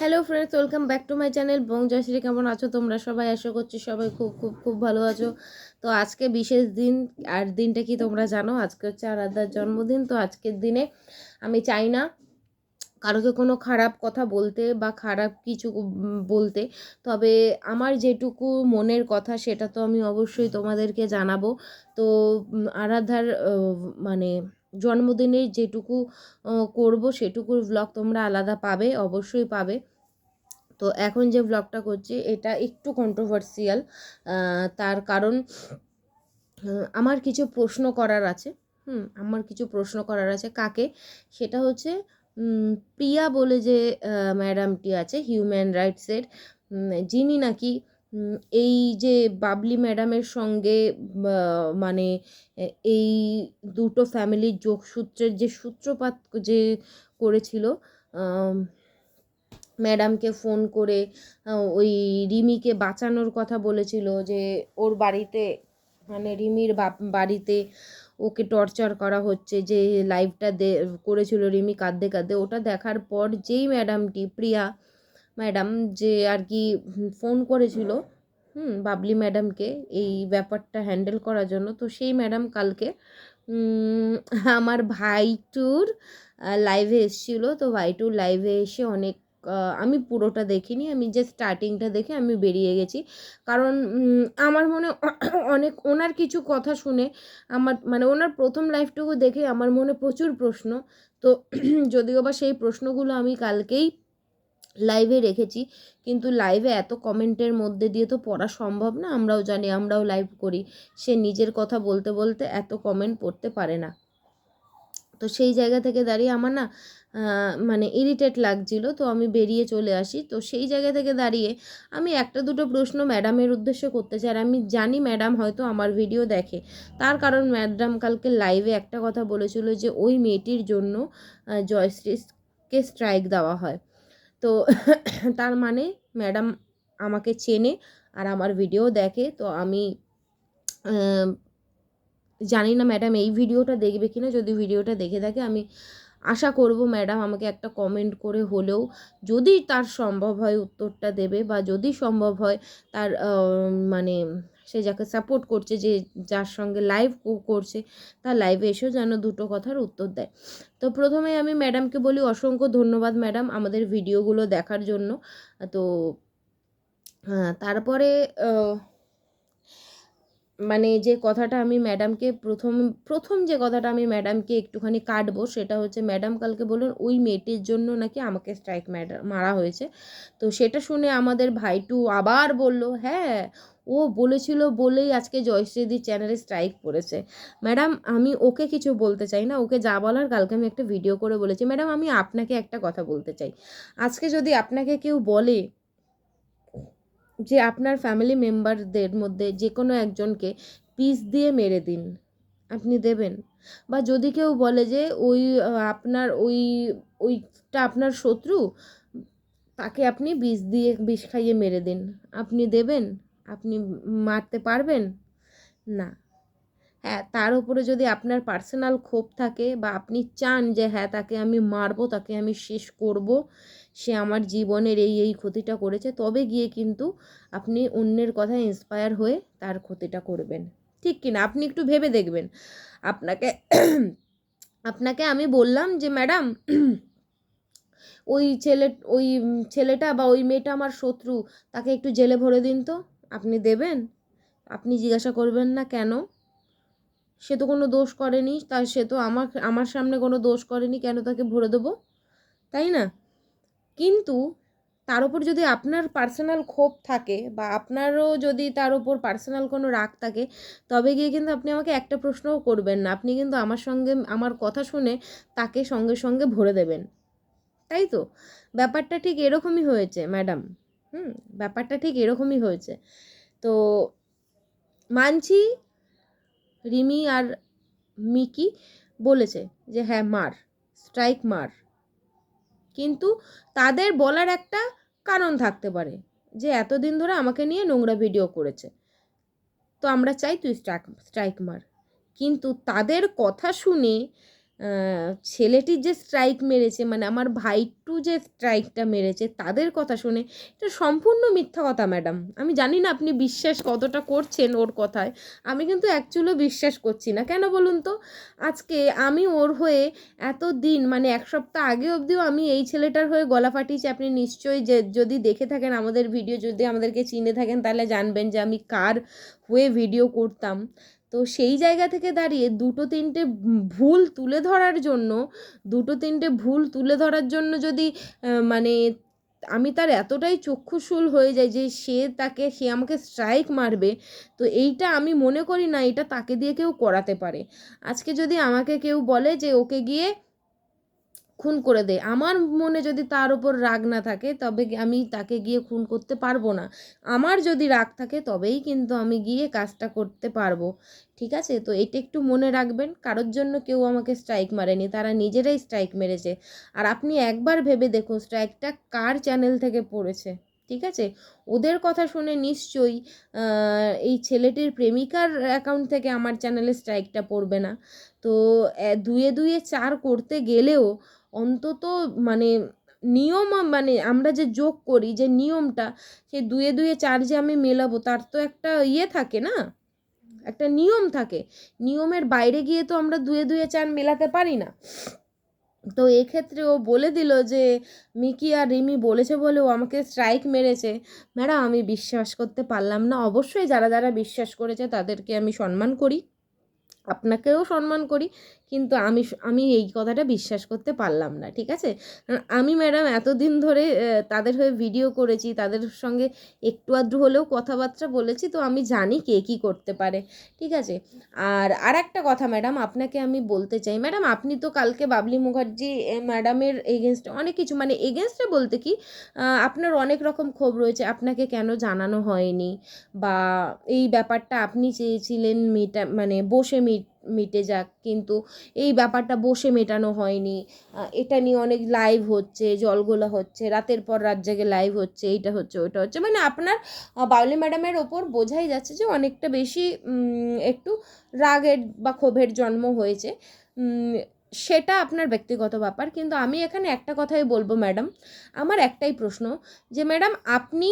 Hello friends welcome back to my channel Bong Joyshree কেমন আছো তোমরা? সবাই আশা করছি সবাই খুব খুব খুব ভালো আছো। তো আজকে বিশেষ দিন, আর দিনটা কি তোমরা জানো? আজকে হচ্ছে আরাধার জন্মদিন, তো আজকের দিনে আমি চাই না কারোকে কোনো খারাপ কথা বলতে বা খারাপ কিছু বলতে। তবে আমার যেটুকু মনের কথা, সেটা তো আমি অবশ্যই তোমাদেরকে জানাব। তো আরাধার মানে জন্মদিনে যেটুকু করব সেটুকুর ব্লগ তোমরা আলাদা পাবে, অবশ্যই পাবে। তো এখন যে ব্লগটা করছি, এটা একটু কন্ট্রোভার্সিয়াল তার কারণ আমার কিছু প্রশ্ন করার আছে। হুম, আমার কিছু প্রশ্ন করার আছে। কাকে? সেটা হচ্ছে প্রিয়া বলে যে ম্যাডামটি আছে হিউম্যান রাইটসের যিনি নাকি এই যে বাবলি ম্যাডামের সঙ্গে মানে এই দুটো ফ্যামিলির যোগসূত্রের যে সূত্রপাত যে করেছিল ম্যাডামকে ফোন করে ওই রিমিকে বাঁচানোর কথা বলেছিল যে, ওর বাড়িতে মানে রিমির বাড়িতে ওকে টর্চার করা হচ্ছে, যে লাইভটা দে, করেছিল রিমি কাঁদতে কাঁদতে। ওটা দেখার পর যেই ম্যাডামটি, প্রিয়া ম্যাডাম যে আর কি ফোন করেছিল, হুম, বাবলি ম্যাডামকে এই ব্যাপারটা হ্যান্ডেল করার জন্য। তো সেই ম্যাডাম কালকে আমার ভাইটুর লাইভে এসেছিল। তো ভাইটুর লাইভে এসে অনেক আমি পুরোটা দেখিনি, আমি যে স্টার্টিংটা দেখে আমি বেরিয়ে গেছি। কারণ আমার মনে অনেক, ওনার কিছু কথা শুনে আমার মানে ওনার প্রথম লাইফটুকু দেখে আমার মনে প্রচুর প্রশ্ন। তো যদিও বা সেই প্রশ্নগুলো আমি কালকেই লাইভে রেখেছি। কিন্তু লাইভে এত কমেন্টের মধ্যে দিয়ে তো পড়া সম্ভব না, আমরাও জানি, আমরাও লাইভ করি। সে নিজের কথা বলতে বলতে এত কমেন্ট পড়তে পারে না। তো সেই জায়গা থেকে দাঁড়িয়ে আমার না মানে ইরিটেট লাগছিল। তো আমি বেরিয়ে চলে আসি। তো সেই জায়গা থেকে দাঁড়িয়ে আমি একটা দুটো প্রশ্ন ম্যাডামের উদ্দেশ্যে করতে চাই। আর আমি জানি ম্যাডাম হয়তো আমার ভিডিও দেখে। তার কারণ ম্যাডাম কালকে লাইভে একটা কথা বলেছিল যে, ওই মেয়েটির জন্য জয়শ্রীকে স্ট্রাইক দেওয়া হয়। তো তার মানে ম্যাডাম আমাকে চেনে আর আমার ভিডিও দেখে। তো আমি জানি না ম্যাডাম এই ভিডিওটা দেখবে কিনা। যদি ভিডিওটা দেখে থাকে, আমি আশা করব ম্যাডাম আমাকে একটা কমেন্ট করে হলেও যদি তার সম্ভব হয় উত্তরটা দেবে বা যদি সম্ভব হয় তার মানে সে যাকে সাপোর্ট করছে, যে যার সঙ্গে লাইভ করছে, তার লাইভে এসেও যেন দুটো কথার উত্তর দেয়। তো প্রথমে আমি ম্যাডামকে বলি, অসংখ্য ধন্যবাদ ম্যাডাম আমাদের ভিডিওগুলো দেখার জন্য। তো তারপরে মানে যে কথাটা আমি ম্যাডামকে প্রথম প্রথম যে কথাটা আমি ম্যাডামকে একটুখানি কাটবো সেটা হচ্ছে ম্যাডাম কালকে বললেন, ওই মেয়েটির জন্য নাকি আমাকে স্ট্রাইক ম্যাডাম মারা হয়েছে। তো সেটা শুনে আমাদের ভাইটু আবার বলল হ্যাঁ ও বলেছিল বলেই আজকে জয়শ্রীদির চ্যানেলে স্ট্রাইক পড়েছে ম্যাডাম আমি ওকে কিছু বলতে চাই না, ওকে যা বলার কালকে আমি একটা ভিডিও করে বলেছি। ম্যাডাম আমি আপনাকে একটা কথা বলতে চাই। আজকে যদি আপনাকে কেউ বলে যে আপনার ফ্যামিলি মেম্বারদের মধ্যে যে কোনো একজনকে পিস দিয়ে মেরে দিন, আপনি দেবেন? বা যদি কেউ বলে যে ওই, আপনার ওই, ওইটা আপনার শত্রু, তাকে আপনি বিষ দিয়ে বিষ খাইয়ে মেরে দিন। আপনি দেবেন? আপনি মারতে পারবেন? না। হ্যাঁ তার উপরে যদি আপনার পার্সোনাল ক্ষোভ থাকে বা আপনি চান যে হ্যাঁ তাকে আমি মারবো, তাকে আমি শেষ করব, সে আমার জীবনের এই এই ক্ষতিটা করেছে, তবে গিয়ে কিন্তু আপনি অন্যের কথায় ইন্সপায়ার হয়ে তার ক্ষতিটা করবেন। ঠিক কিনা আপনি একটু ভেবে দেখবেন। আপনাকে আপনাকে আমি বললাম যে, ম্যাডাম, ওই ছেলে, ওই ছেলেটা বা ওই মেয়েটা আমার শত্রু, তাকে একটু জেলে ভরে দিন তো, আপনি দেবেন? আপনি জিজ্ঞাসা করবেন, না, কেন? সে তো কোনো দোষ করেনি তা সে তো আমার আমার সামনে কোনো দোষ করেনি, কেন তাকে ভরে দেবো? তাই না? কিন্তু তার উপর যদি আপনার পার্সোনাল ক্ষোভ থাকে বা আপনারও যদি তার উপর পার্সোনাল কোনো রাগ থাকে, তবে গিয়ে কিন্তু আপনি আমাকে একটা প্রশ্নও করবেন না। আপনি কিন্তু আমার সঙ্গে, আমার কথা শুনে তাকে সঙ্গে সঙ্গে ভরে দেবেন। তাই তো? ব্যাপারটা ঠিক এরকমই হয়েছে ম্যাডাম হুম, ব্যাপারটা ঠিক এরকমই হয়েছে। তো মানছি রিমি আর মিকি বলেছে যে হ্যাঁ মার স্ট্রাইক মার। কিন্তু তাদের বলার একটা কারণ থাকতে পারে যে, এতদিন ধরে আমাকে নিয়ে নোংরা ভিডিও করেছে। তো আমরা চাই তুই স্ট্রাইক স্ট্রাইক মার। কিন্তু তাদের কথা শুনে আহ, ছেলেটির যে স্ট্রাইক মেরেছে মানে আমার ভাইটু যে স্ট্রাইকটা মেরেছে তাদের কথা শুনে এটা সম্পূর্ণ মিথ্যা কথা ম্যাডাম আমি জানি না আপনি বিশ্বাস কতটা করছেন ওর কথায়। আমি কিন্তু অ্যাকচুয়ালি বিশ্বাস করছি না। কেন বলুন তো? আজকে আমি ওর হয়ে এত দিন মানে এক সপ্তাহ আগে অবধিও আমি এই ছেলেটার হয়ে গলা ফাটিয়েছি। আপনি নিশ্চয়ই যে যদি দেখে থাকেন আমাদের ভিডিও যদি আমাদেরকে চিনে থাকেন তাহলে জানবেন যে আমি কার হয়ে ভিডিও করতাম। তো সেই জায়গা থেকে দাঁড়িয়ে দুটো তিনটে ভুল তুলে ধরার জন্য, দুটো তিনটে ভুল তুলে ধরার জন্য যদি মানে আমি তার এতটাই চক্ষুশূল হয়ে যাই যে সে তাকে, সে আমাকে স্ট্রাইক মারবে, তো এইটা আমি মনে করি না, এটা তাকে দিয়ে কেউ করাতে পারে। আজকে যদি আমাকে কেউ বলে যে ওকে গিয়ে খুন করে দেয়। আমার মনে যদি তার ওপর রাগ না থাকে, তবে আমি তাকে গিয়ে খুন করতে পারব না। আমার যদি রাগ থাকে, তবেই কিন্তু আমি গিয়ে কাজটা করতে পারব। ঠিক আছে? তো এটা একটু মনে রাখবেন। কারোর জন্য কেউ আমাকে স্ট্রাইক মারেনি, তারা নিজেরাই স্ট্রাইক মেরেছে। আর আপনি একবার ভেবে দেখুন স্ট্রাইকটা কার চ্যানেল থেকে পড়েছে? ঠিক আছে? ওদের কথা শুনে নিশ্চয়ই এই ছেলেটির প্রেমিকার অ্যাকাউন্ট থেকে আমার চ্যানেলে স্ট্রাইকটা পড়বে না। তো দুয়ে দুয়ে চার করতে গেলেও অন্তত মানে নিয়ম মানে আমরা যে যোগ করি, যে নিয়মটা, সে দুয়ে দুয়ে চার যে আমি মেলাবো, তার তো একটা ইয়ে থাকে না? একটা নিয়ম থাকে। নিয়মের বাইরে গিয়ে তো আমরা দুয়ে দুয়ে চার মেলাতে পারি না। তো এক্ষেত্রে ও বলে দিল যে, মিকি আর রিমি বলেছে বলে ও আমাকে স্ট্রাইক মেরেছে। ম্যাডাম, আমি বিশ্বাস করতে পারলাম না। অবশ্যই যারা যারা বিশ্বাস করেছে তাদেরকে আমি সম্মান করি। আপনাকেও সম্মান করি, কিন্তু আমি আমি এই কথাটা বিশ্বাস করতে পারলাম না, ঠিক আছে? কারণ আমি ম্যাডাম এতদিন ধরে তাদের হয়ে ভিডিও করেছি, তাদের সঙ্গে একটু আধটু হলেও কথাবার্তা বলেছি, তো আমি জানি কে কী করতে পারে, ঠিক আছে? আর আর একটা কথা ম্যাডাম, আপনাকে আমি বলতে চাই, ম্যাডাম আপনি তো কালকে বাবলি মুখার্জি ম্যাডামের এগেনস্টে অনেক কিছু মানে এগেনস্টে বলতে কি আপনার অনেক রকম ক্ষোভ রয়েছে, আপনাকে কেন জানানো হয়নি? বা এই ব্যাপারটা আপনি চেয়েছিলেন মেটা মানে বসে মিট মিটে যাক। কিন্তু এই ব্যাপারটা বসে মেটানো হয়নি। এটা নিয়ে অনেক লাইভ হচ্ছে, জলগোলা হচ্ছে, রাতের পর রাত জেগে লাইভ হচ্ছে, এইটা হচ্ছে, ওইটা হচ্ছে। মানে আপনার বাউলি ম্যাডামের ওপর বোঝাই যাচ্ছে যে অনেকটা বেশি একটু রাগের বা ক্ষোভের জন্ম হয়েছে। সেটা আপনার ব্যক্তিগত ব্যাপার। কিন্তু আমি এখানে একটা কথাই বলব ম্যাডাম। আমার একটাই প্রশ্ন যে ম্যাডাম, আপনি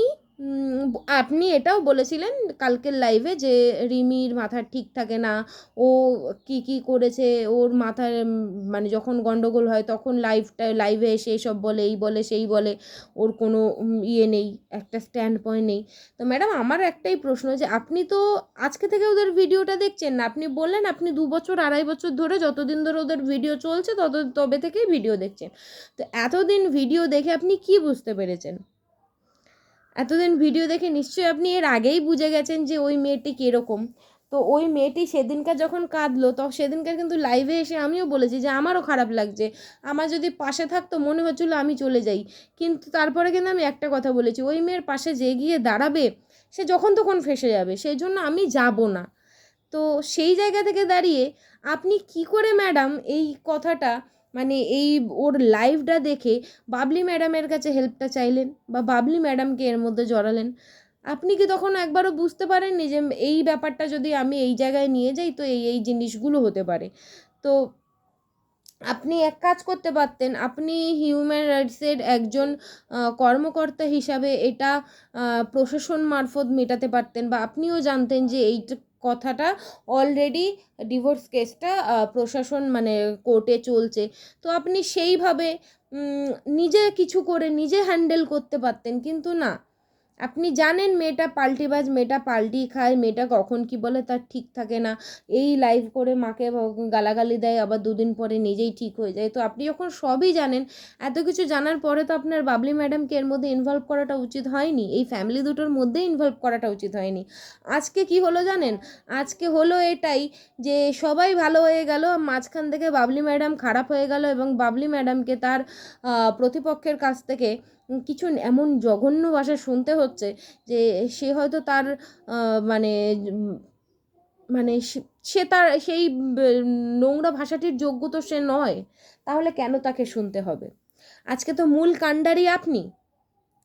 আপনি এটাও বলেছিলেন কালকের লাইভে যে রিমির মাথা ঠিক থাকে না, ও কি কি করেছে, ওর মাথায় মানে যখন গন্ডগোল হয় তখন লাইভটা লাইভে এসে এসব বলে, এই বলে, সেই বলে, ওর কোনো ইয়ে নেই, একটা স্ট্যান্ড পয়েন্ট নেই। তো ম্যাডাম আমার একটাই প্রশ্ন যে আপনি তো আজকে থেকে ওদের ভিডিওটা দেখছেন না, আপনি বললেন আপনি দু বছর, আড়াই বছর ধরে যতদিন ধরে ওদের ভিডিও চলছে তত, তবে থেকেই ভিডিও দেখছেন। তো এতদিন ভিডিও দেখে আপনি কি বুঝতে পেরেছেন? এতদিন ভিডিও দেখে নিশ্চয়ই আপনি এর আগেই বুঝে গেছেন যে ওই মেয়েটি কীরকম। তো ওই মেয়েটি সেদিনকার যখন কাঁদলো, তো সেদিনকার কিন্তু লাইভে এসে আমিও বলেছি যে আমারও খারাপ লাগছে। আমার যদি পাশে থাকতো মনে হচ্ছিল আমি চলে যাই। কিন্তু তারপরে কিন্তু আমি একটা কথা বলেছি, ওই মেয়ের পাশে যে গিয়ে দাঁড়াবে, সে যখন তখন ফেসে যাবে সেই জন্য আমি যাব না। তো সেই জায়গা থেকে দাঁড়িয়ে আপনি কি করে ম্যাডাম এই কথাটা মানে এই ওর লাইভটা দেখে বাবলি ম্যাডামের কাছে হেল্পটা চাইলেন বা বাবলি ম্যাডামকে এর মধ্যে জড়ালেন। আপনি কি তখন একবারও বুঝতে পারেননি যে এই ব্যাপারটা যদি আমি এই জায়গায় নিয়ে যাই তো এই এই জিনিসগুলো হতে পারে? তো আপনি এক কাজ করতে পারতেন, আপনি হিউম্যান রাইটসের একজন কর্মকর্তা হিসাবে এটা প্রশাসন মারফত মেটাতে পারতেন বা আপনিও জানতেন যে এই কথাটা অলরেডি ডিভোর্স কেসটা প্রশাসন মানে কোর্টে চলছে। তো আপনি সেইভাবে নিজে কিছু করে নিজে হ্যান্ডেল করতে পারতেন, কিন্তু না। আপনি জানেন মেয়েটা পাল্টিবাজ, মেয়েটা পাল্টি খায়, মেয়েটা কখন কি বলে তার ঠিক থাকে না। এই লাইভ করে মাকে গালাগালি দেয়, আবার দুদিন পরে নিজেই ঠিক হয়ে যায়। তো আপনি যখন সবই জানেন, এত কিছু জানার পরে তো আপনার বাবলি ম্যাডামকে এর মধ্যে ইনভলভ করাটা উচিত হয়নি। এই ফ্যামিলি দুটোর মধ্যে ইনভলভ করাটা উচিত হয়নি। আজকে কি হলো জানেন? আজকে হলো এটাই যে সবাই ভালো হয়ে গেল, মাঝখান থেকে বাবলি ম্যাডাম খারাপ হয়ে গেল এবং বাবলি ম্যাডামকে তার প্রতিপক্ষের কাছ থেকে কিছু এমন জঘন্য ভাষা শুনতে হচ্ছে যে সে হয়তো তার মানে মানে সে- তার সেই নোংরা ভাষাটির যোগ্য তো সে নয়। তাহলে কেন তাকে শুনতে হবে? আজকে তো মূল কাণ্ডারি আপনি।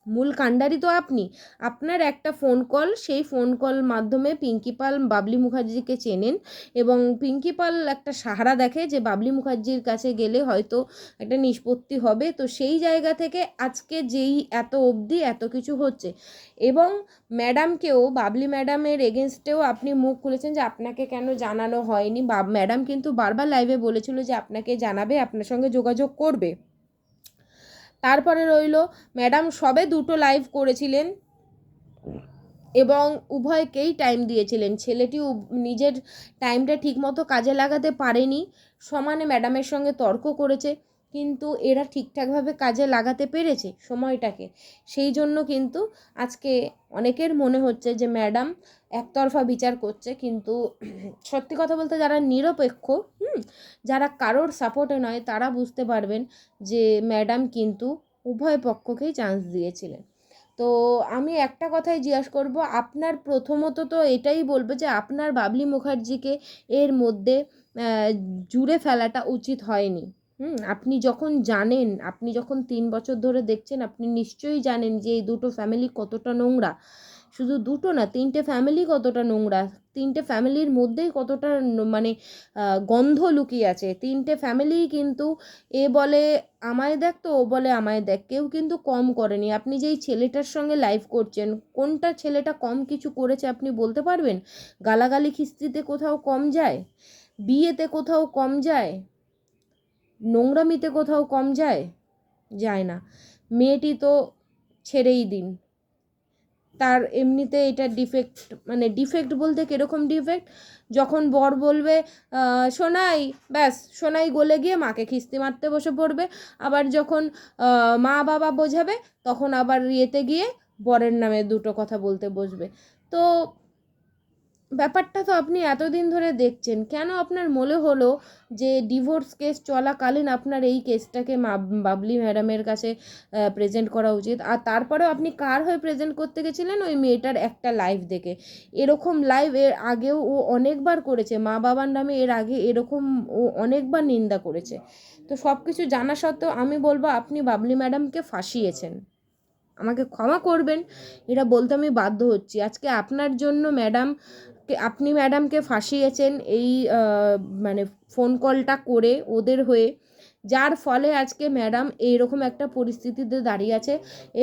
মূল কাণ্ডারি তো আপনি। আপনার একটা ফোন কল, সেই ফোন কল মাধ্যমে পিঙ্কি পাল বাবলি মুখার্জিকে চেনেন এবং পিঙ্কি পাল একটা সাহারা দেখে যে বাবলি মুখার্জির কাছে গেলে হয়তো একটা নিষ্পত্তি হবে। তো সেই জায়গা থেকে আজকে যেই এত অবধি এত কিছু হচ্ছে এবং ম্যাডামকেও, বাবলি ম্যাডামের এগেনস্টেও আপনি মুখ খুলেছেন যে আপনাকে কেন জানানো হয়নি। ম্যাডাম কিন্তু বারবার লাইভে বলেছিল যে আপনাকে জানাবে, আপনার সঙ্গে যোগাযোগ করবে। তারপরে রইল, ম্যাডাম, সবে দুটো লাইভ করেছিলেন এবং উভয়কেই টাইম দিয়েছিলেন। ছেলেটি নিজের টাইমটা ঠিকমতো কাজে লাগাতে পারেনি। সমানে ম্যাডামের সঙ্গে তর্ক করেছে। কিন্তু এরা ঠিকঠাকভাবে কাজে লাগাতে পেরেছে সময়টাকে। সেই জন্য কিন্তু আজকে অনেকের মনে হচ্ছে যে, ম্যাডাম, একতরফা বিচার করছে। কিন্তু সত্যি কথা বলতে যারা নিরপেক্ষ, হুম, যারা কারোর সাপোর্টে নয়, তারা বুঝতে পারবেন যে, ম্যাডাম কিন্তু উভয় পক্ষকেই চান্স দিয়েছিলেন। তো আমি একটা কথাই জিজ্ঞাসা করব, আপনার প্রথমত তো এটাই বলব যে, আপনার বাবলি মুখার্জিকে এর মধ্যে জুড়ে ফেলাটা উচিত হয়নি। হুম, আপনি যখন জানেন, আপনি যখন তিন বছর ধরে দেখছেন, আপনি নিশ্চয়ই জানেন যে এই দুটো ফ্যামিলি কতটা নোংরা। শুধু দুটো না, তিনটে ফ্যামিলি কতটা নোংরা, তিনটে ফ্যামিলির মধ্যেই কতটা মানে গন্ধ লুকিয়ে আছে। তিনটে ফ্যামিলি কিন্তু এ বলে, আমায় দেখ তো, ও বলে আমায় দেখ। কেউ কিন্তু কম করেনি। আপনি যেই ছেলেটার সঙ্গে লাইভ করছেন, কোনটা ছেলেটা কম কিছু করেছে আপনি বলতে পারবেন? গালাগালি খিস্তিতে কোথাও কম যায়? বিয়েতে কোথাও কম যায়? নোংরামিতে কোথাও কম যায়? যায় না। মেয়েটি তো ছেড়েই দিন। তার এমনিতে এটা ডিফেক্ট মানে ডিফেক্ট বলতে কীরকম ডিফেক্ট যখন বর বলবে সোনাই, ব্যাস, সোনাই গলে গিয়ে মাকে খিস্তি মারতে বসে পড়বে। আবার যখন মা বাবা বোঝাবে, তখন আবার ইয়েতে গিয়ে বরের নামে দুটো কথা বলতে বসবে। তো ব্যাপারটা তো আপনি এতদিন ধরে দেখছেন। কেন আপনার মনে হলো যে ডিভোর্স কেস চলাকালীন আপনার এই কেসটাকে বাবলি ম্যাডামের কাছে প্রেজেন্ট করা উচিত? আর তারপরেও আপনি কার হয়ে প্রেজেন্ট করতে গেছিলেন ওই মেয়েটার একটা লাইভ দেখে? এরকম লাইভ এর আগেও ও অনেকবার করেছে। মা বাবার নামে এর আগে এরকম ও অনেকবার নিন্দা করেছে। তো সব কিছু জানা সত্ত্বেও আমি বলব, আপনি বাবলি ম্যাডামকে ফাঁসিয়েছেন। আমাকে ক্ষমা করবেন। এটা বলতে আমি বাধ্য হচ্ছি। আজকে আপনার জন্য ম্যাডাম আপনি ম্যাডামকে ফাঁসিয়েছেন এই মানে ফোন কলটা করে ওদের হয়ে। যার ফলে আজকে ম্যাডাম এইরকম একটা পরিস্থিতিতে দাঁড়িয়ে আছে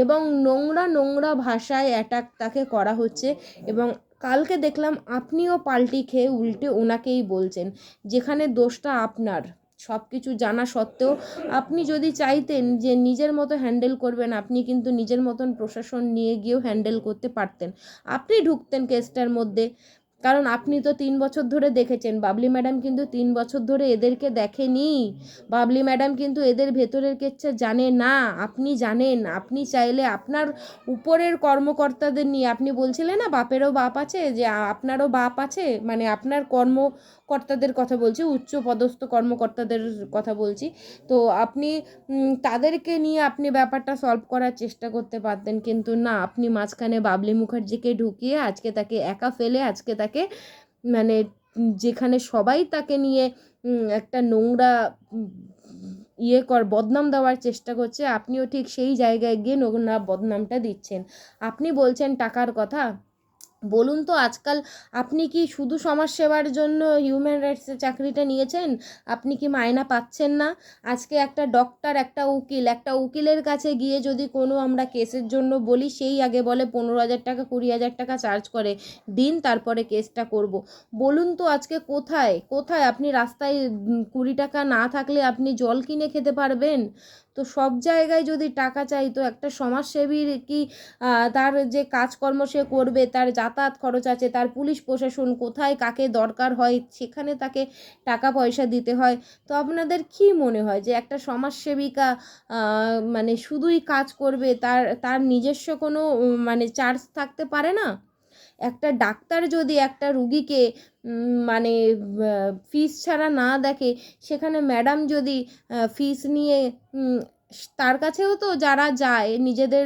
এবং নোংরা নোংরা ভাষায় অ্যাটাক তাকে করা হচ্ছে এবং কালকে দেখলাম আপনিও পাল্টি খেয়ে উল্টে ওনাকেই বলছেন, যেখানে দোষটা আপনার। সব কিছু জানা সত্ত্বেও আপনি যদি চাইতেন যে নিজের মতো হ্যান্ডেল করবেন, আপনি কিন্তু নিজের মতন প্রশাসন নিয়ে গিয়েও হ্যান্ডেল করতে পারতেন। আপনি ঢুকতেন কেসটার মধ্যে। কারণ আপনি তো তিন বছর ধরে দেখেছেন, বাবলি ম্যাডাম কিন্তু তিন বছর ধরে এদেরকে দেখেনি। বাবলি ম্যাডাম কিন্তু এদের ভেতরের কেচ্ছা জানে না, আপনি জানেন, আপনি চাইলে আপনার উপরের কর্মকর্তাদের নিয়ে, আপনি বলছিলেন না বাপেরও বাপ আছে, যে আপনারও বাপ আছে মানে আপনার কর্মকর্তাদের কথা বলছি উচ্চ পদস্থ কর্মকর্তাদের কথা বলছি, তো আপনি তাদেরকে নিয়ে আপনি ব্যাপারটা সলভ করার চেষ্টা করতে পারতেন, কিন্তু না, আপনি মাঝখানে বাবলি মুখার্জিকে ঢুকিয়ে আজকে তাকে একা ফেলে, আজকে তাকে মানে যেখানে সবাই তাকে নিয়ে একটা নোংরা ইয়ে কর, বদনাম দেওয়ার চেষ্টা করছে, আপনিও ঠিক সেই জায়গায় গিয়ে নোংরা বদনামটা দিচ্ছেন। আপনি বলছেন টাকার কথা। বলুন তো, আজকাল আপনি কি শুধু সমাজসেবার জন্য হিউম্যান রাইটসের চাকরিটা নিয়েছেন? আপনি কি মায়না পাচ্ছেন না? আজকে একটা ডক্টর একটা উকিল, একটা উকিলের কাছে গিয়ে যদি কোনো আমরা কেসের জন্য বলি, সেই আগে বলে পনেরো হাজার টাকা, কুড়ি হাজার টাকা চার্জ করে, দিন তারপরে কেসটা করব। বলুন তো, আজকে কোথায়? কোথায়? আপনি রাস্তায় কুড়ি টাকা না থাকলে আপনি জল কিনে খেতে পারবেন? তো সব জায়গায় যদি টাকা চাই, তো একটা সমাজসেবীর কি তার যে কাজকর্ম সে করবে, তার যাতায়াত খরচ আছে, তার পুলিশ প্রশাসন কোথায়, কাকে দরকার হয়, সেখানে তাকে টাকা পয়সা দিতে হয়। তো আপনাদের কি মনে হয় যে একটা সমাজসেবিকা মানে শুধুই কাজ করবে, তার তার নিজস্ব কোনো মানে চার্জ থাকতে পারে না? একটা ডাক্তার যদি একটা রুগীকে মানে ফিস ছাড়া না দেখে, সেখানে ম্যাডাম যদি ফিস নিয়ে তার কাছেও তো যারা যায় নিজেদের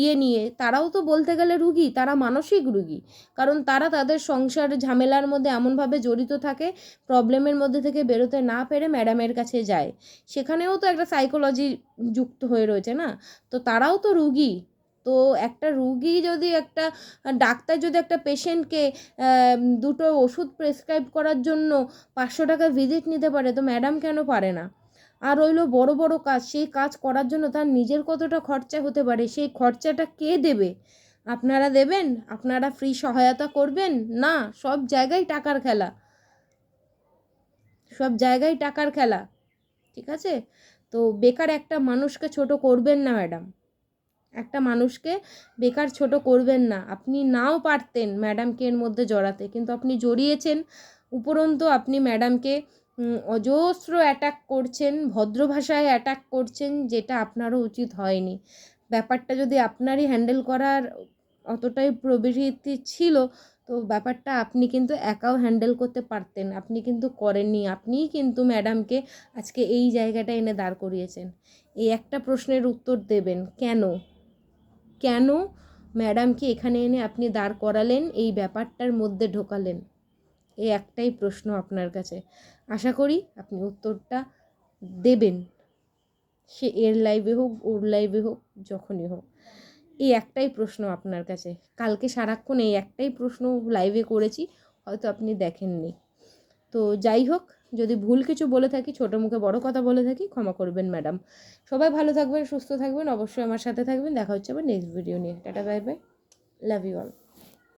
ইয়ে নিয়ে, তারাও তো বলতে গেলে রুগী, তারা মানসিক রুগী। কারণ তারা তাদের সংসার ঝামেলার মধ্যে এমনভাবে জড়িত থাকে প্রবলেমের মধ্যে থেকে বেরোতে না পেরে ম্যাডামের কাছে যায়। সেখানেও তো একটা সাইকোলজি যুক্ত হয়ে রয়েছে না? তো তারাও তো রুগী। তো একটা রুগী যদি একটা, ডাক্তার যদি একটা পেশেন্টকে দুটো ওষুধ প্রেসক্রাইব করার জন্য পাঁচশো টাকা ভিজিট নিতে পারে, তো ম্যাডাম কেন পারে না? আর রইল বড় বড় কাজ, সেই কাজ করার জন্য তার নিজের কতটা খরচা হতে পারে, সেই খরচাটা কে দেবে? আপনারা দেবেন? আপনারা ফ্রি সহায়তা করবেন? না, সব জায়গায় টাকার খেলা। সব জায়গায় টাকার খেলা, ঠিক আছে? তো বেকার একটা মানুষকে ছোট করবেন না, ম্যাডাম। একটা মানুষকে বেকার ছোট করবেন না। আপনি নাও পারতেন ম্যাডামকে এর মধ্যে জড়াতে। কিন্তু আপনি জড়িয়েছেন, উপরন্তু আপনি ম্যাডামকে অজস্র অ্যাটাক করছেন, ভদ্র ভাষায় অ্যাটাক করছেন, যেটা আপনারও উচিত হয়নি। ব্যাপারটা যদি আপনারই হ্যান্ডেল করার অতটাই প্রবৃত্তি ছিল, তো ব্যাপারটা আপনি কিন্তু একাও হ্যান্ডেল করতে পারতেন। আপনি কিন্তু করেননি। আপনিই কিন্তু ম্যাডামকে আজকে এই জায়গাটা এনে দাঁড় করিয়েছেন। এই একটা প্রশ্নের উত্তর দেবেন, কেন? কেন ম্যাডামকে এখানে এনে আপনি দাঁড় করালেন, এই ব্যাপারটার মধ্যে ঢোকালেন? এই একটাই প্রশ্ন আপনার কাছে। আশা করি আপনি উত্তরটা দেবেন। সে এর লাইভে হোক, ওর লাইভে হোক, যখনই হোক। এই একটাই প্রশ্ন আপনার কাছে। কালকে সারাক্ষণ এই একটাই প্রশ্ন লাইভে করেছি, হয়তো আপনি দেখেননি। তো যাই হোক যদি ভুল কিছু বলে থাকি, ছোটো মুখে বড় কথা বলে থাকি, ক্ষমা করবেন, ম্যাডাম। সবাই ভালো থাকবেন, সুস্থ থাকবেন, অবশ্যই আমার সাথে থাকবেন। দেখা হচ্ছে আবার নেক্সট ভিডিও নিয়ে। Tata bye bye love you all